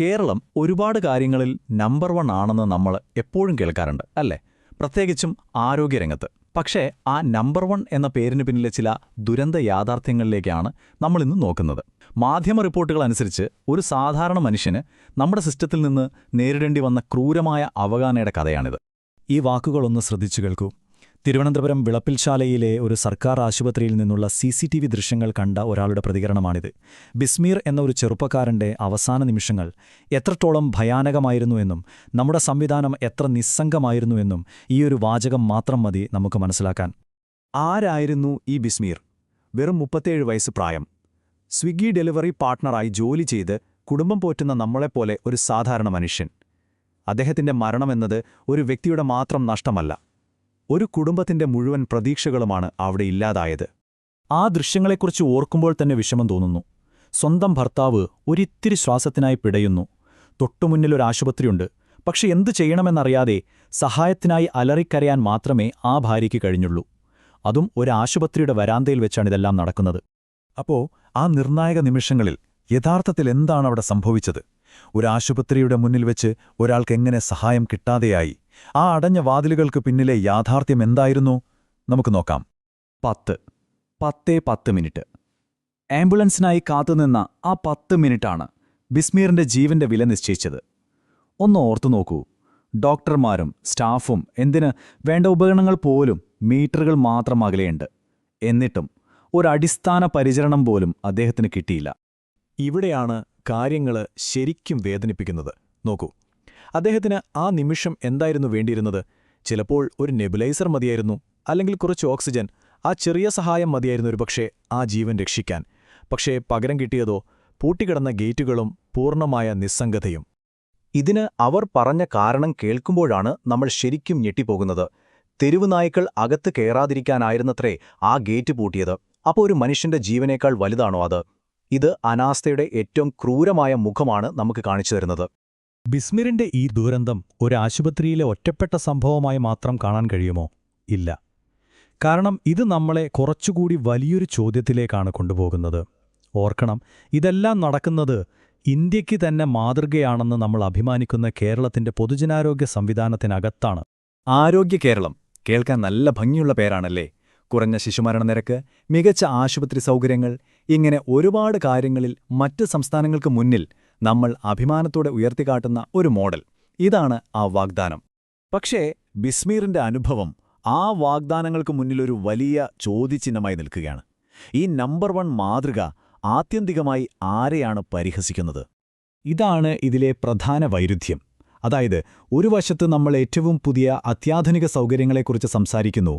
കേരളം ഒരുപാട് കാര്യങ്ങളിൽ number one ആണെന്ന് നമ്മൾ എപ്പോഴും കേൾക്കാറുണ്ട് അല്ലേ? പ്രത്യേകിച്ചും ആരോഗ്യരംഗത്ത്. പക്ഷേ ആ നമ്പർ വൺ എന്ന പേരിന് പിന്നിലെ ചില ദുരന്ത യാഥാർത്ഥ്യങ്ങളിലേക്കാണ് നമ്മളിന്ന് നോക്കുന്നത്. മാധ്യമ റിപ്പോർട്ടുകൾ അനുസരിച്ച് ഒരു സാധാരണ മനുഷ്യന് നമ്മുടെ സിസ്റ്റത്തിൽ നിന്ന് നേരിടേണ്ടി വന്ന ക്രൂരമായ അവഗാനയുടെ കഥയാണിത്. ഈ വാക്കുകളൊന്ന് ശ്രദ്ധിച്ചു കേൾക്കൂ. തിരുവനന്തപുരം വിളപ്പിൽശാലയിലെ ഒരു സർക്കാർ ആശുപത്രിയിൽ നിന്നുള്ള സി സി ടി വി ദൃശ്യങ്ങൾ കണ്ട ഒരാളുടെ പ്രതികരണമാണിത്. ബിസ്മീർ എന്ന ഒരു ചെറുപ്പക്കാരന്റെ അവസാന നിമിഷങ്ങൾ എത്രത്തോളം ഭയാനകമായിരുന്നുവെന്നും നമ്മുടെ സംവിധാനം എത്ര നിസ്സംഗമായിരുന്നുവെന്നും ഈയൊരു വാചകം മാത്രം മതി നമുക്ക് മനസ്സിലാക്കാൻ. ആരായിരുന്നു ഈ ബിസ്മീർ? വെറും മുപ്പത്തേഴ് വയസ്സ് പ്രായം. സ്വിഗ്ഗി ഡെലിവറി പാർട്ട്ണറായി ജോലി ചെയ്ത് കുടുംബം പോറ്റുന്ന നമ്മളെപ്പോലെ ഒരു സാധാരണ മനുഷ്യൻ. അദ്ദേഹത്തിന്റെ മരണമെന്നത് ഒരു വ്യക്തിയുടെ മാത്രം നഷ്ടമല്ല. ഒരു കുടുംബത്തിന്റെ മുഴുവൻ പ്രതീക്ഷകളുമാണ് അവിടെ ഇല്ലാതായത്. ആ ദൃശ്യങ്ങളെക്കുറിച്ച് ഓർക്കുമ്പോൾ തന്നെ വിഷമം തോന്നുന്നു. സ്വന്തം ഭർത്താവ് ഒരിത്തിരി ശ്വാസത്തിനായി പിടയുന്നു. തൊട്ടുമുന്നിലൊരാശുപത്രിയുണ്ട് പക്ഷെ എന്തു ചെയ്യണമെന്നറിയാതെ സഹായത്തിനായി അലറിക്കരയാൻ മാത്രമേ ആ ഭാര്യയ്ക്ക് കഴിഞ്ഞുള്ളൂ. അതും ഒരു ആശുപത്രിയുടെ വരാന്തയിൽ വെച്ചാണിതെല്ലാം നടക്കുന്നത്. അപ്പോ ആ നിർണായക നിമിഷങ്ങളിൽ യഥാർത്ഥത്തിൽ എന്താണ് അവിടെ സംഭവിച്ചത്? ഒരു ആശുപത്രിയുടെ മുന്നിൽ വെച്ച് ഒരാൾക്കെങ്ങനെ സഹായം കിട്ടാതെയായി? ആ അടഞ്ഞ വാതിലുകൾക്ക് പിന്നിലെ യാഥാർത്ഥ്യം എന്തായിരുന്നു? നമുക്ക് നോക്കാം. പത്ത്. പത്തേ പത്ത് മിനിറ്റ്. ആംബുലൻസിനായി കാത്തുനിന്ന ആ പത്ത് മിനിറ്റാണ് ബിസ്മീറിന്റെ ജീവന്റെ വില നിശ്ചയിച്ചത്. ഒന്ന് ഓർത്തു നോക്കൂ. ഡോക്ടർമാരും സ്റ്റാഫും എന്തിന് വേണ്ട ഉപകരണങ്ങൾ പോലും മീറ്ററുകൾ മാത്രം അകലെയുണ്ട്. എന്നിട്ടും ഒരടിസ്ഥാന പരിചരണം പോലും അദ്ദേഹത്തിന് കിട്ടിയില്ല. ഇവിടെയാണ് കാര്യങ്ങൾ ശരിക്കും വേദനിപ്പിക്കുന്നത്. നോക്കൂ. അദ്ദേഹത്തിന് ആ നിമിഷം എന്തായിരുന്നു വേണ്ടിയിരുന്നത്? ചിലപ്പോൾ ഒരു നെബുലൈസർ മതിയായിരുന്നു അല്ലെങ്കിൽ കുറച്ച് ഓക്സിജൻ ആ ചെറിയ സഹായം മതിയായിരുന്നു ഒരുപക്ഷേ ആ ജീവൻ രക്ഷിക്കാൻ. പക്ഷേ പകരം കിട്ടിയതോ പൂട്ടിക്കിടന്ന ഗേറ്റുകളും പൂർണമായ നിസ്സംഗതയും. ഇതിന് അവർ പറഞ്ഞ കാരണം കേൾക്കുമ്പോഴാണ് നമ്മൾ ശരിക്കും ഞെട്ടിപ്പോകുന്നത്. തെരുവുനായ്ക്കൾ അകത്ത് കയറാതിരിക്കാനായിരുന്നത്രേ ആ ഗേറ്റ് പൂട്ടിയത്. അപ്പോൾ ഒരു മനുഷ്യന്റെ ജീവനേക്കാൾ വലുതാണോ അത്? ഇത് അനാസ്ഥയുടെ ഏറ്റവും ക്രൂരമായ മുഖമാണ് നമുക്ക് കാണിച്ചു തരുന്നത്. ബിസ്മിറിന്റെ ഈ ദുരന്തം ഒരു ആശുപത്രിയിലെ ഒറ്റപ്പെട്ട സംഭവമായി മാത്രം കാണാൻ കഴിയുമോ? ഇല്ല. കാരണം ഇത് നമ്മളെ കുറച്ചുകൂടി വലിയൊരു ചോദ്യത്തിലേക്കാണ് കൊണ്ടുപോകുന്നത്. ഓർക്കണം ഇതെല്ലാം നടക്കുന്നത് ഇന്ത്യയ്ക്ക് തന്നെ മാതൃകയാണെന്ന് നമ്മൾ അഭിമാനിക്കുന്ന കേരളത്തിന്റെ പൊതുജനാരോഗ്യ സംവിധാനത്തിനകത്താണ്. ആരോഗ്യ കേരളം കേൾക്കാൻ നല്ല ഭംഗിയുള്ള പേരാണല്ലേ? കുറഞ്ഞ ശിശുമരണ നിരക്ക് മികച്ച ആശുപത്രി സൗകര്യങ്ങൾ ഇങ്ങനെ ഒരുപാട് കാര്യങ്ങളിൽ മറ്റ് സംസ്ഥാനങ്ങൾക്ക് മുന്നിൽ നമ്മൾ അഭിമാനത്തോടെ ഉയർത്തിക്കാട്ടുന്ന ഒരു മോഡൽ. ഇതാണ് ആ വാഗ്ദാനം. പക്ഷേ ബിസ്മീറിന്റെ അനുഭവം ആ വാഗ്ദാനങ്ങൾക്ക് മുന്നിലൊരു വലിയ ചോദ്യചിഹ്നമായി നിൽക്കുകയാണ്. ഈ നമ്പർ വൺ മാതൃക ആത്യന്തികമായി ആരെയാണ് പരിഹസിക്കുന്നത്? ഇതാണ് ഇതിലെ പ്രധാന വൈരുദ്ധ്യം. അതായത് ഒരു വശത്ത് നമ്മൾ ഏറ്റവും പുതിയ അത്യാധുനിക സൗകര്യങ്ങളെക്കുറിച്ച് സംസാരിക്കുന്നു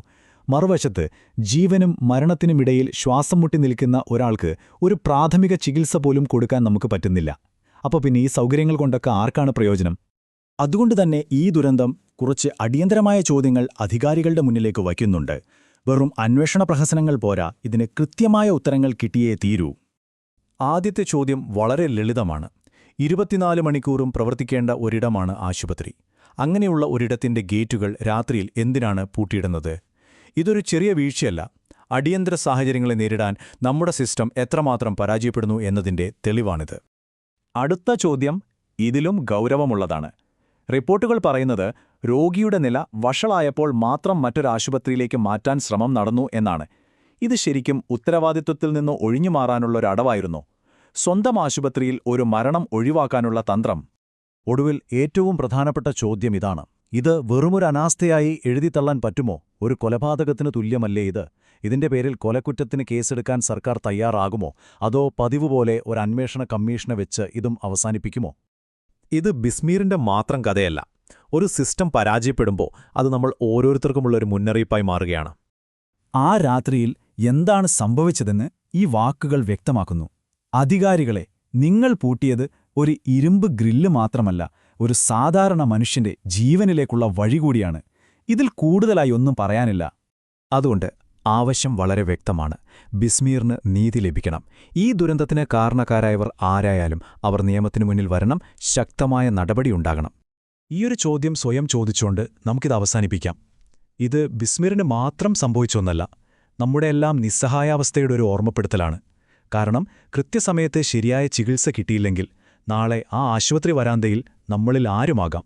മറുവശത്ത് ജീവനും മരണത്തിനുമിടയിൽ ശ്വാസം മുട്ടി നിൽക്കുന്ന ഒരാൾക്ക് ഒരു പ്രാഥമിക ചികിത്സ പോലും കൊടുക്കാൻ നമുക്ക് പറ്റുന്നില്ല. അപ്പോൾ പിന്നെ ഈ സൗകര്യങ്ങൾ കൊണ്ടൊക്കെ ആർക്കാണ് പ്രയോജനം? അതുകൊണ്ട് തന്നെ ഈ ദുരന്തം കുറച്ച് അടിയന്തരമായ ചോദ്യങ്ങൾ അധികാരികളുടെ മുന്നിലേക്ക് വയ്ക്കുന്നുണ്ട്. വെറും അന്വേഷണ പ്രഹസനങ്ങൾ പോരാ ഇതിന് കൃത്യമായ ഉത്തരങ്ങൾ കിട്ടിയേ തീരൂ. ആദ്യത്തെ ചോദ്യം വളരെ ലളിതമാണ്. ഇരുപത്തിനാല് മണിക്കൂറും പ്രവർത്തിക്കേണ്ട ഒരിടമാണ് ആശുപത്രി. അങ്ങനെയുള്ള ഒരിടത്തിന്റെ ഗേറ്റുകൾ രാത്രിയിൽ എന്തിനാണ് പൂട്ടിയിടുന്നത്? ഇതൊരു ചെറിയ വീഴ്ചയല്ല. അടിയന്തര സാഹചര്യങ്ങളെ നേരിടാൻ നമ്മുടെ സിസ്റ്റം എത്രമാത്രം പരാജയപ്പെടുന്നു എന്നതിന്റെ തെളിവാണിത്. അടുത്ത ചോദ്യം ഇതിലും ഗൗരവമുള്ളതാണ്. റിപ്പോർട്ടുകൾ പറയുന്നത് രോഗിയുടെ നില വഷളായപ്പോൾ മാത്രം മറ്റൊരാശുപത്രിയിലേക്ക് മാറ്റാൻ ശ്രമം നടന്നു എന്നാണ്. ഇത് ശരിക്കും ഉത്തരവാദിത്വത്തിൽ നിന്ന് ഒഴിഞ്ഞുമാറാനുള്ള ഒരു അടവായിരുന്നു. സ്വന്തം ആശുപത്രിയിൽ ഒരു മരണം ഒഴിവാക്കാനുള്ള തന്ത്രം. ഒടുവിൽ ഏറ്റവും പ്രധാനപ്പെട്ട ചോദ്യം ഇതാണ്. ഇത് വെറുമൊരു അനാസ്ഥയായി എഴുതിത്തള്ളാൻ പറ്റുമോ? ഒരു കൊലപാതകത്തിന് തുല്യമല്ലേ ഇത്? ഇതിന്റെ പേരിൽ കൊലക്കുറ്റത്തിന് കേസെടുക്കാൻ സർക്കാർ തയ്യാറാകുമോ? അതോ പതിവ് പോലെ ഒരു അന്വേഷണ കമ്മീഷനെ വെച്ച് ഇതും അവസാനിപ്പിക്കുമോ? ഇത് ബിസ്മീറിന്റെ മാത്രം കഥയല്ല. ഒരു സിസ്റ്റം പരാജയപ്പെടുമ്പോൾ അത് നമ്മൾ ഓരോരുത്തർക്കുമുള്ള ഒരു മുന്നറിയിപ്പായി മാറുകയാണ്. ആ രാത്രിയിൽ എന്താണ് സംഭവിച്ചതെന്ന് ഈ വാക്കുകൾ വ്യക്തമാക്കുന്നു. അധികാരികളെ നിങ്ങൾ പൂട്ടിയത് ഒരു ഇരുമ്പ് ഗ്രില്ല് മാത്രമല്ല ഒരു സാധാരണ മനുഷ്യന്റെ ജീവനിലേക്കുള്ള വഴി കൂടിയാണ്. ഇതിൽ കൂടുതലായി ഒന്നും പറയാനില്ല. അതുകൊണ്ട് ആവശ്യം വളരെ വ്യക്തമാണ്. ബിസ്മീറിന് നീതി ലഭിക്കണം. ഈ ദുരന്തത്തിന് കാരണക്കാരായവർ ആരായാലും അവർ നിയമത്തിനു മുന്നിൽ വരണം. ശക്തമായ നടപടിയുണ്ടാകണം ഈയൊരു ചോദ്യം സ്വയം ചോദിച്ചുകൊണ്ട് നമുക്കിത് അവസാനിപ്പിക്കാം. ഇത് ബിസ്മീറിന് മാത്രം സംഭവിച്ചൊന്നല്ല നമ്മുടെ എല്ലാം നിസ്സഹായാവസ്ഥയുടെ ഒരു ഓർമ്മപ്പെടുത്തലാണ്. കാരണം കൃത്യസമയത്ത് ശരിയായ ചികിത്സ കിട്ടിയില്ലെങ്കിൽ നാളെ ആ ആശുപത്രി വരാന്തയിൽ നമ്മളിൽ ആരുമാകാം?